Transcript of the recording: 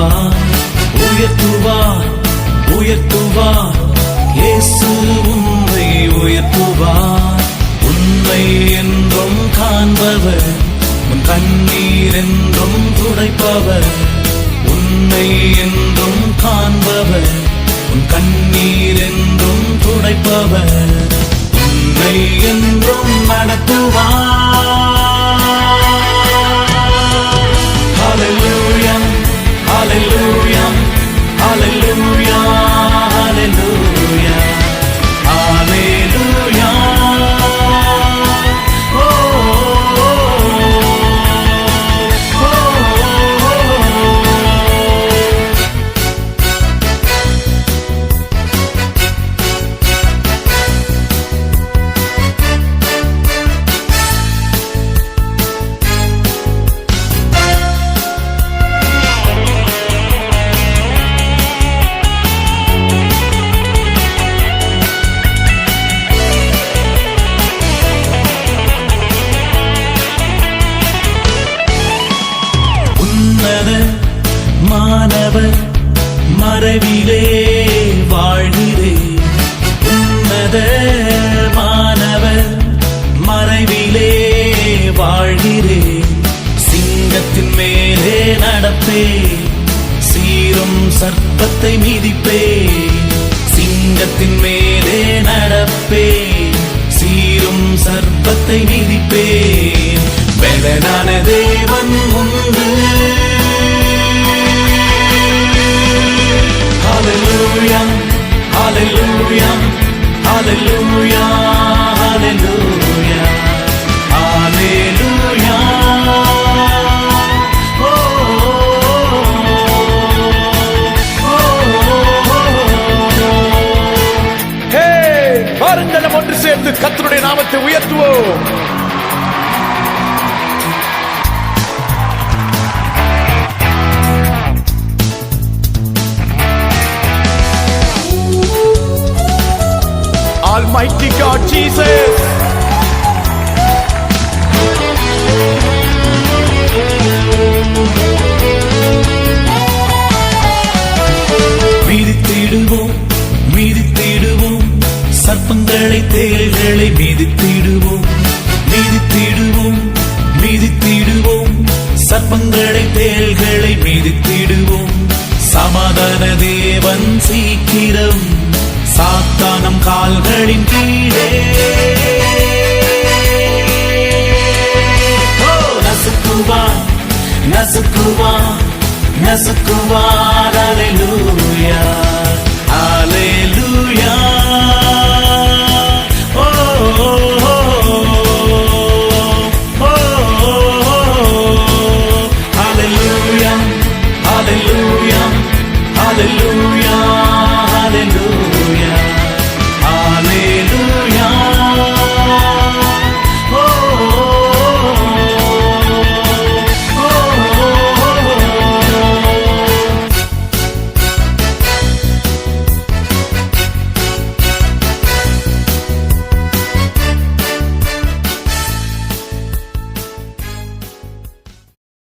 உயர்த்துவார் உயர்த்துவார் உயர்த்துவார் இயேசு உன்னை உயர்த்துவார் உன்னை என்றும் காண்பவர் உன் கண்ணீர் என்றும் துடைப்பவர். உன்னை என்றும் காண்பவர் உன் கண்ணீர் என்றும் துடைப்பவர். உன்னை என்றும் நடத்துவார் மாணவர் மறைவிலே வாழ்கிறேன் உன்னத மாணவர் மறைவிலே வாழ்கிறேன் சிங்கத்தின் மேலே நடப்பே. சீரும் சர்ப்பத்தை மிதிப்பே. சிங்கத்தின் மேலே நடப்பே. சீரும் சர்ப்பத்தை hallelujah, hallelujah, hallelujah. Oh, oh, oh, oh. ஹே வாருங்கள் நாம் ஒன்று சேர்ந்து கர்த்தருடைய நாமத்தை உயர்த்துவோம் Almighty God Jesus. மிதித்திடுவோம் மிதித்திடுவோம். சர்ப்பங்களை தேள்களை மிதித்திடுவோம். மிதித்திடுவோம் மிதித்திடுவோம். சர்ப்பங்களை தேள்களை மிதித்திடுவோம். சமாதான தேவன் சீக்கிரம் சாத்தானம் கால்களின் கீழே. ஓ, நசுக்குவான் நசுக்குவான் நசுக்குவான் அல்லேலூயா